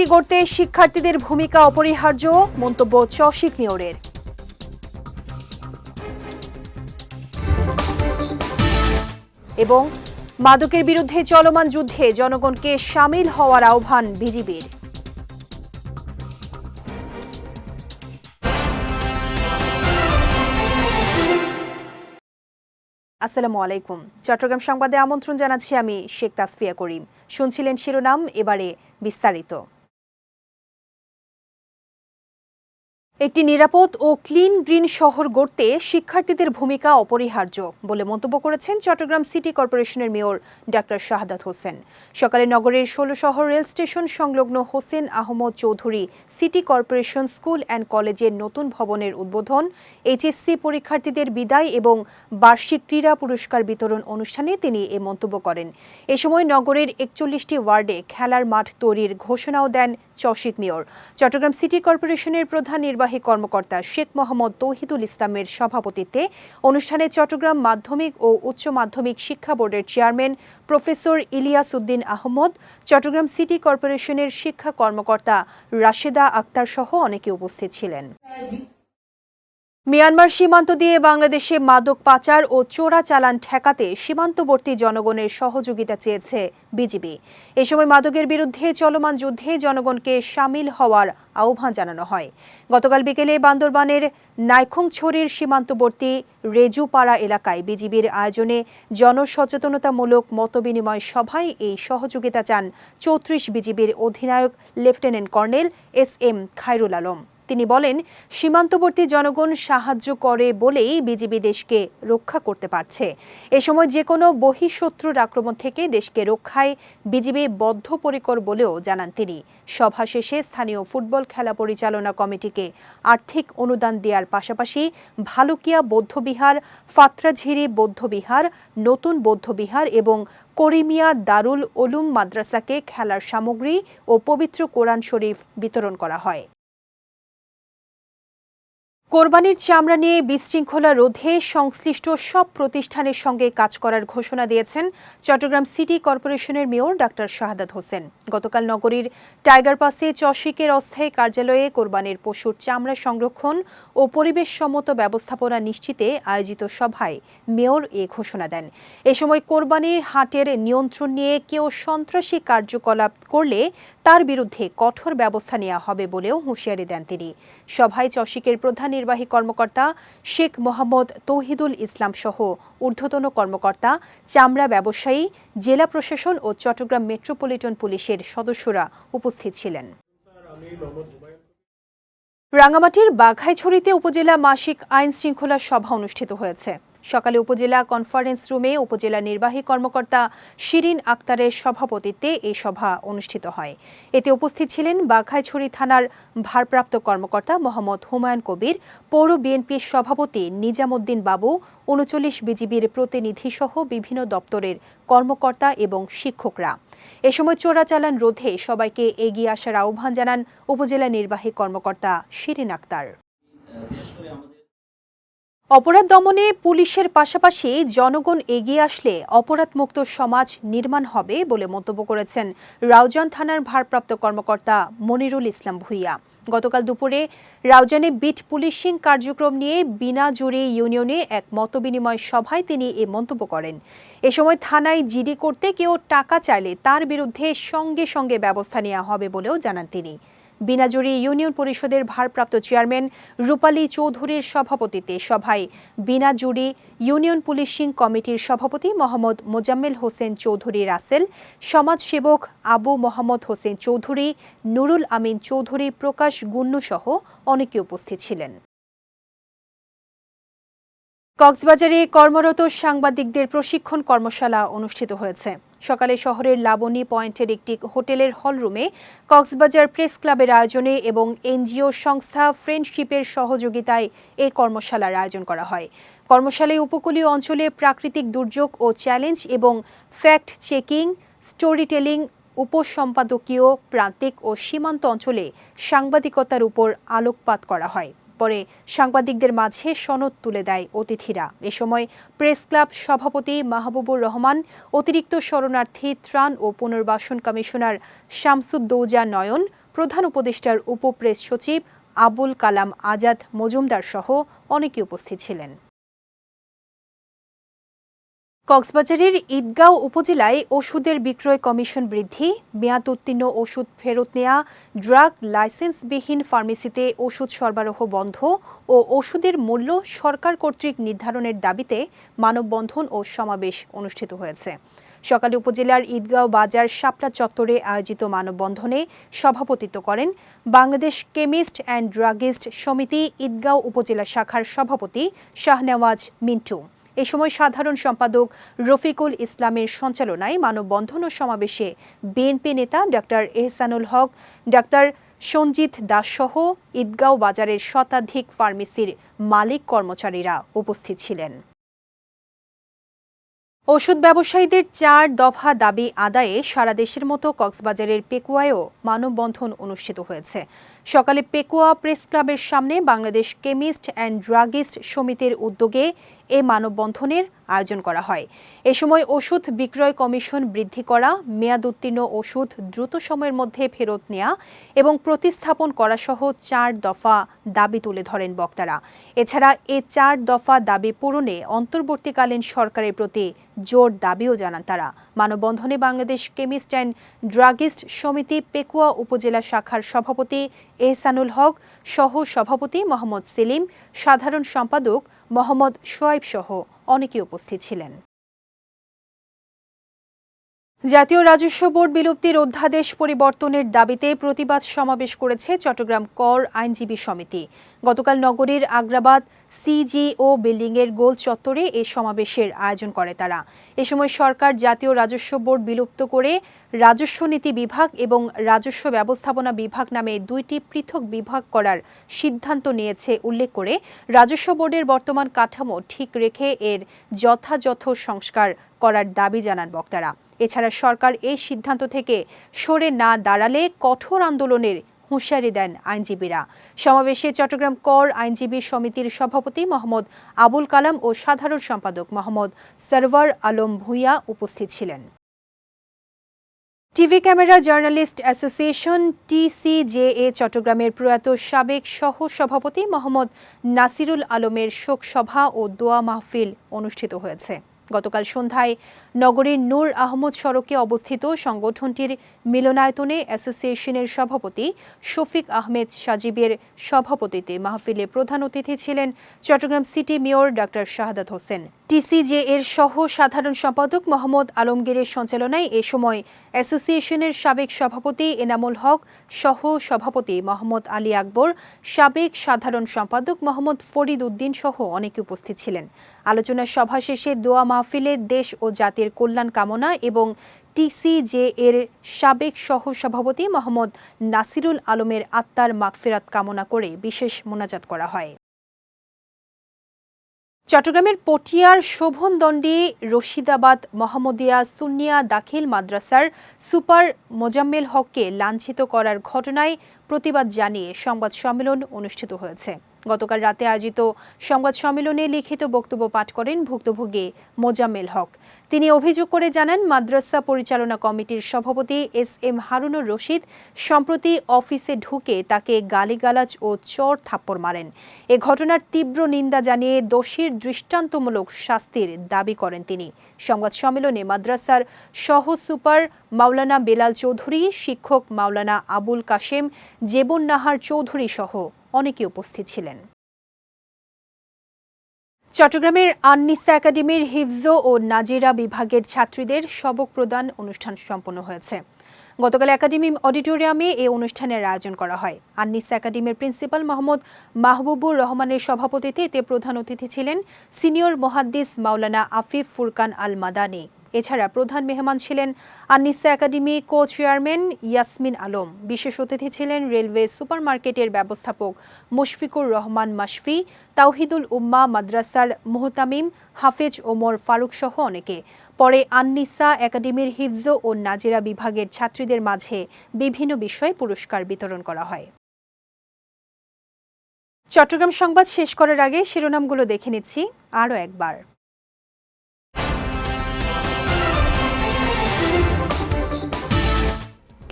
City গড়তে শিক্ষার্থীদের ভূমিকা অপরিহার্য, মন্তব্য চশিক মেয়রের এবং মাদকের বিরুদ্ধে চলমান যুদ্ধে জনগণকে সামিল হওয়ার আহ্বান বিজিবির। আসসালামু আলাইকুম। চট্টগ্রাম সংবাদে আমন্ত্রণ জানাচ্ছি আমি শেখ তাসফিয়া করিম। শুনছিলেন শিরোনাম, এবারে বিস্তারিত। একটি নিরাপদ ও ক্লিন গ্রিন শহর গড়তে শিক্ষার্থীদের ভূমিকা অপরিহার্য বলে মন্তব্য করেছেন চট্টগ্রাম সিটি কর্পোরেশনের মেয়র ডাক্তার শাহাদাত হোসেন। সকালে নগরের ষোলো শহর রেল স্টেশন সংলগ্ন Hossain Ahmad Chowdhury city corporation school and কলেজের নতুন ভবনের উদ্বোধন, এইচএসসি পরীক্ষার্থীদের বিদায় এবং বার্ষিক ক্রীড়া পুরস্কার বিতরণ অনুষ্ঠানে তিনি এ মন্তব্য করেন। এ সময় নগরের একচল্লিশটি ওয়ার্ডে খেলার মাঠ তৈরির ঘোষণাও দেন চশিক মেয়র। চট্টগ্রাম সিটি কর্পোরেশনের প্রধান নির্বাহী কর্মকর্তা শেখ মোহাম্মদ তৌহিদুল ইসলামের সভাপতিত্বে অনুষ্ঠানে চট্টগ্রাম মাধ্যমিক ও উচ্চ মাধ্যমিক শিক্ষা বোর্ডের chairman professor Ilias Uddin Ahmad, Chattogram city কর্পোরেশনের শিক্ষা কর্মকর্তা রাশেদা আক্তার সহ অনেকে উপস্থিত ছিলেন। মিয়ানমার সীমান্ত দিয়ে বাংলাদেশে মাদক পাচার ও চোরা চালান ঠেকাতে সীমান্তবর্তী জনগণের সহযোগিতা চেয়েছে বিজিবি। এ সময় মাদকের বিরুদ্ধে চলমান যুদ্ধে জনগণকে সামিল হওয়ার আহ্বান জানানো হয়। গতকাল বিকেলে বান্দরবানের নাইখংছড়ির সীমান্তবর্তী রেজুপাড়া এলাকায় বিজিবির আয়োজনে জনসচেতনতামূলক মতবিনিময় সভায় এই সহযোগিতা চান চৌত্রিশ বিজিবির অধিনায়ক lieutenant colonel S M Khairul Alam. তিনি বলেন, সীমান্তবর্তী জনগণ সাহায্য করে বলেই বিজিবি দেশকে রক্ষা করতে পারছে। এ সময় যে কোনো বহিঃশত্রুর আক্রমণ থেকে দেশকে রক্ষায় বিজিবি বদ্ধপরিকর বলেও জানান তিনি। সভা শেষে স্থানীয় ফুটবল খেলা পরিচালনা কমিটিকে আর্থিক অনুদান দেওয়ার পাশাপাশি ভালুকিয়া বৌদ্ধবিহার, ফাত্রাঝিরি বৌদ্ধবিহার, নতুন বৌদ্ধবিহার এবং করিমিয়া দারুল ওলুম মাদ্রাসাকে খেলার সামগ্রী ও পবিত্র কোরআন শরীফ বিতরণ করা হয়। কোরবানির চামড়া নিয়ে বিশৃঙ্খলা রোধে সংশ্লিষ্ট সব প্রতিষ্ঠানের সঙ্গে কাজ করার ঘোষণা দিয়েছেন চট্টগ্রাম সিটি কর্পোরেশনের মেয়র ডাক্তার শাহাদাত হোসেন। গতকাল নগরীর টাইগার পাসে চশিকের অস্থায়ী কার্যালয়ে কোরবানির পশুর চামড়া সংরক্ষণ ও পরিবেশ সম্মত ব্যবস্থাপনা নিশ্চিতে আয়োজিত সভায় মেয়র এ ঘোষণা দেন। এ সময় কোরবানির হাটের নিয়ন্ত্রণ নিয়ে কেউ সন্ত্রাসী কার্যকলাপ করলে তার বিরুদ্ধে কঠোর ব্যবস্থা নেওয়া হবে বলেও হুঁশিয়ারি দেন তিনি। সভায় চশিকের প্রধান নির্বাহী কর্মকর্তা শেখ মোহাম্মদ তৌহিদুল ইসলাম সহ ঊর্ধ্বতন কর্মকর্তা, চামড়া ব্যবসায়ী, জেলা প্রশাসন ও চট্টগ্রাম মেট্রোপলিটন পুলিশের সদস্যরা উপস্থিত ছিলেন। রাঙামাটির বাঘাইছড়িতে উপজেলা মাসিক আইন শৃঙ্খলা সভা অনুষ্ঠিত হয়েছে। সকালে উপজেলা কনফারেন্স রুমে উপজেলা নির্বাহী কর্মকর্তা শিরিন আক্তারের সভাপতিত্বে এই সভা অনুষ্ঠিত হয়। এতে উপস্থিত ছিলেন বাঘাইছড়ি থানার ভারপ্রাপ্ত কর্মকর্তা মোহাম্মদ হুমায়ুন কবির, পৌর বিএনপির সভাপতি নিজামুদ্দিন বাবু, উনচল্লিশ বিজিবির প্রতিনিধি সহ বিভিন্ন দপ্তরের কর্মকর্তা এবং শিক্ষকরা। এ সময় চোরাচালান রোধে সবাইকে এগিয়ে আসার আহ্বান জানান উপজেলা নির্বাহী কর্মকর্তা শিরিন আক্তার। অপরাধ দমনে পুলিশের পাশাপাশি জনগণ এগিয়ে আসলে অপরাধমুক্ত সমাজ নির্মাণ হবে বলে মন্তব্য করেছেন রাউজান থানার ভারপ্রাপ্ত কর্মকর্তা মনিরুল ইসলাম ভুইয়া। গতকাল দুপুরে রাউজানে বিট পুলিশিং কার্যক্রম নিয়ে বিনাজুরি ইউনিয়নে এক মতবিনিময় সভায় তিনি এ মন্তব্য করেন। এ সময় থানায় জিডি করতে কেউ টাকা চাইলে তার বিরুদ্ধে সঙ্গে সঙ্গে ব্যবস্থা নেওয়া হবে বলেও জানান তিনি। বিনাজুরি ইউনিয়ন পরিষদের ভারপ্রাপ্ত চেয়ারম্যান রূপালী চৌধুরীর সভাপতিত্বে সভায় বিনাজুরি ইউনিয়ন পুলিশিং কমিটির সভাপতি মোহাম্মদ মোজাম্মেল হোসেন চৌধুরী রাসেল, সমাজসেবক আবু মোহাম্মদ হোসেন চৌধুরী, নুরুল আমিন চৌধুরী, প্রকাশ গুন্নুসহ অনেকে উপস্থিত ছিলেন। কক্সবাজারে কর্মরত সাংবাদিকদের প্রশিক্ষণ কর্মশালা অনুষ্ঠিত হয়েছে। সকালে শহরের লাবণী পয়েন্টের একটি হোটেলের হলরুমে কক্সবাজার প্রেস ক্লাবের আয়োজনে এবং এনজিও সংস্থা ফ্রেন্ডশিপের সহযোগিতায় এই কর্মশালার আয়োজন করা হয়। কর্মশালায় উপকূলীয় অঞ্চলে প্রাকৃতিক দুর্যোগ ও চ্যালেঞ্জ এবং ফ্যাক্ট চেকিং স্টোরি টেলিং উপসম্পাদকীয়, প্রান্তিক ও সীমান্ত অঞ্চলে সাংবাদিকতার উপর আলোকপাত করা হয়। পরে সাংবাদিকদের মাঝে সনদ তুলে দেয় অতিথিরা। এ সময় প্রেস ক্লাব সভাপতি মাহবুবুর রহমান, অতিরিক্ত শরণার্থী ত্রাণ ও পুনর্বাসন কমিশনার শামসুদ্দৌজা নয়ন, প্রধান উপদেষ্টার উপপ্রেস সচিব আবুল কালাম আজাদ মজুমদার সহ অনেকে উপস্থিত ছিলেন। কক্সবাজারের ঈদগাঁও উপজেলায় ওষুধের বিক্রয় কমিশন বৃদ্ধি, মেয়াদ উত্তীর্ণ ওষুধ ফেরত নেয়া, ড্রাগ লাইসেন্সবিহীন ফার্মেসিতে ওষুধ সরবরাহ বন্ধ ও ওষুধের মূল্য সরকার কর্তৃক নির্ধারণের দাবিতে মানববন্ধন ও সমাবেশ অনুষ্ঠিত হয়েছে। সকালে উপজেলার ঈদগাঁও বাজার শাপলা চত্বরে আয়োজিত মানববন্ধনে সভাপতিত্ব করেন বাংলাদেশ কেমিস্ট অ্যান্ড ড্রাগিস্ট সমিতি ঈদগাঁও উপজেলা শাখার সভাপতি শাহনেওয়াজ মিন্টু। এ সময় সাধারণ সম্পাদক রফিকুল ইসলামের সঞ্চালনায় মানববন্ধন ও সমাবেশে বিএনপি নেতা ডাক্তার এহসানুল হক, ডাক্তার সঞ্জিত দাসসহ ঈদগাঁও বাজারের শতাধিক ফার্মেসির মালিক কর্মচারীরা উপস্থিত ছিলেন। ওষুধ ব্যবসায়ীদের চার দফা দাবি আদায়ে সারা দেশের মতো কক্সবাজারের পেকুয়ায়ও মানববন্ধন অনুষ্ঠিত হয়েছে। সকালে পেকুয়া প্রেস ক্লাবের সামনে বাংলাদেশ কেমিস্ট অ্যান্ড ড্রাগিস্ট সমিতির উদ্যোগে এ মানববন্ধনের আয়োজন করা হয়। এ সময় ওষুধ বিক্রয় কমিশন বৃদ্ধি করা, মেয়াদ উত্তীর্ণ ওষুধ দ্রুত সময়ের মধ্যে ফেরত নেওয়া এবং প্রতিস্থাপন করা সহ চার দফা দাবি তুলে ধরেন বক্তারা। এছাড়া এ চার দফা দাবি পূরণে অন্তর্বর্তীকালীন সরকারের প্রতি জোর দাবিও জানান তারা। মানববন্ধনে বাংলাদেশ কেমিস্ট অ্যান্ড ড্রাগিস্ট সমিতি পেকুয়া উপজেলা শাখার সভাপতি এহসানুল হক সহ সভাপতি মোহাম্মদ সেলিম, সাধারণ সম্পাদক মোহাম্মদ সোয়াইব সহ অনেকে উপস্থিত ছিলেন। জাতীয় রাজস্ব বোর্ড বিলুপ্তির অধ্যাদেশ পরিবর্তনের দাবিতে প্রতিবাদ সমাবেশ করেছে চট্টগ্রাম কর আইনজীবী সমিতি। গতকাল নগরীর আগ্রাবাদ সিজিও বিল্ডিংয়ের গোল চত্বরে এ সমাবেশের আয়োজন করে তারা। এ সময় সরকার জাতীয় রাজস্ব বোর্ড বিলুপ্ত করে রাজস্ব নীতি বিভাগ এবং রাজস্ব ব্যবস্থাপনা বিভাগ নামে দুইটি পৃথক বিভাগ করার সিদ্ধান্ত নিয়েছে উল্লেখ করে রাজস্ব বোর্ডের বর্তমান কাঠামো ঠিক রেখে এর যথাযথ সংস্কার করার দাবি জানান বক্তারা। এছাড়া সরকার এই সিদ্ধান্ত থেকে সরে না দাঁড়ালে কঠোর আন্দোলনের হুঁশিয়ারি দেন আইনজীবীরা। সমাবেশে চট্টগ্রাম কর আইনজীবী সমিতির সভাপতি মোহাম্মদ আবুল কালাম ও সাধারণ সম্পাদক মোহাম্মদ সরওয়ার আলম ভূঁইয়া উপস্থিত ছিলেন। TV camera journalist association TCJA চট্টগ্রামের প্রয়াত সাবেক সহ সভাপতি মোহাম্মদ নাসিরুল আলমের শোক সভা ও দোয়া মাহফিল অনুষ্ঠিত হয়েছে। গতকাল সন্ধ্যায় নগরীর নূর আহমদ সড়কে অবস্থিত সংগঠনটির মিলনায়তনে অ্যাসোসিয়েশনের সভাপতি শফিক আহমেদ সাজিবের সভাপতিতে মাহফিলে প্রধান অতিথি ছিলেন Chattogram city mayor doctor Shahadat Hossain. TCJ এর সহ সাধারণ সম্পাদক মোহাম্মদ আলমগীরের সঞ্চালনায় এ সময় অ্যাসোসিয়েশনের সাবেক সভাপতি এনামুল হক সহ সভাপতি মোহাম্মদ আলী আকবর, সাবেক সাধারণ সম্পাদক মোহাম্মদ ফরিদ উদ্দিন সহ অনেকে উপস্থিত ছিলেন। আলোচনা সভা শেষে দোয়া মাহফিলে দেশ ও জাতির কল্যাণ কামনা এবং টিসিজে এর সাবেক সহ সভাপতি মোহাম্মদ নাসিরুল আলমের আত্মার মাগফেরাত কামনা করে বিশেষ মোনাজাত করা হয়। চট্টগ্রামের পটিয়ার শোভনদণ্ডী রশিদাবাদ মোহাম্মদিয়া সুনিয়া দাখিল মাদ্রাসার সুপার মোজাম্মেল হককে লাঞ্ছিত করার ঘটনায় প্রতিবাদ জানিয়ে সংবাদ সম্মেলন অনুষ্ঠিত হয়েছে। গতকাল রাতে আয়োজিত সংবাদ সম্মেলনে লিখিত বক্তব্য পাঠ করেন ভুক্তভোগী মোজাম্মেল হক। তিনি অভিযোগ করে জানান, মাদ্রাসা পরিচালনা কমিটির সভাপতি এস এম হারুনুর রশিদ সম্প্রতি অফিসে ঢুকে তাকে গালিগালাজ ও চর থাপ্পড় মারেন। এ ঘটনার তীব্র নিন্দা জানিয়ে দোষীর দৃষ্টান্তমূলক শাস্তির দাবি করেন তিনি। সংবাদ সম্মেলনে মাদ্রাসার সহ সুপার মাওলানা বেলাল চৌধুরী, শিক্ষক মাওলানা আবুল কাশেম, জেবন নাহার চৌধুরী সহ অনেকে উপস্থিত ছিলেন। চট্টগ্রামের আননিসা একাডেমির হিফজ ও নাজিরা বিভাগের ছাত্রীদের সবক প্রদান অনুষ্ঠান সম্পন্ন হয়েছে। গতকাল একাডেমি অডিটোরিয়ামে এই অনুষ্ঠানের আয়োজন করা হয়। আননিসা একাডেমির প্রিন্সিপাল মোহাম্মদ মাহবুবুর রহমানের সভাপতিত্বে এতে প্রধান অতিথি ছিলেন সিনিয়র মহাদ্দিস মাওলানা আফিফ ফুরকান আল মাদানি এছাড়া প্রধান মেহমান ছিলেন Anisa Academy co chairman Yasmin Alam. বিশেষ অতিথি ছিলেন রেলওয়ে সুপারমার্কেটের ব্যবস্থাপক মুশফিকুর রহমান মাশফি, তাওহিদুল উম্মা মাদ্রাসার মুহতামিম হাফেজ ওমর ফারুক সহ অনেকে। পরে আননিসা একাডেমির হিফজ ও নাজিরা বিভাগের ছাত্রীদের মাঝে বিভিন্ন বিষয়ে পুরস্কার বিতরণ করা হয়। চট্টগ্রাম সংবাদ শেষ করার আগে শিরোনামগুলো দেখে নিচ্ছি। আরও একবার।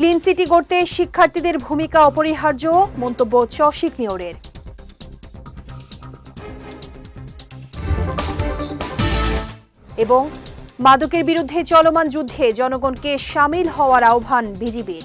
ক্লিন সিটি গড়তে শিক্ষার্থীদের ভূমিকা অপরিহার্য, মন্তব্য চশিক নিয়রের এবং মাদকের বিরুদ্ধে চলমান যুদ্ধে জনগণকে সামিল হওয়ার আহ্বান বিজিবির।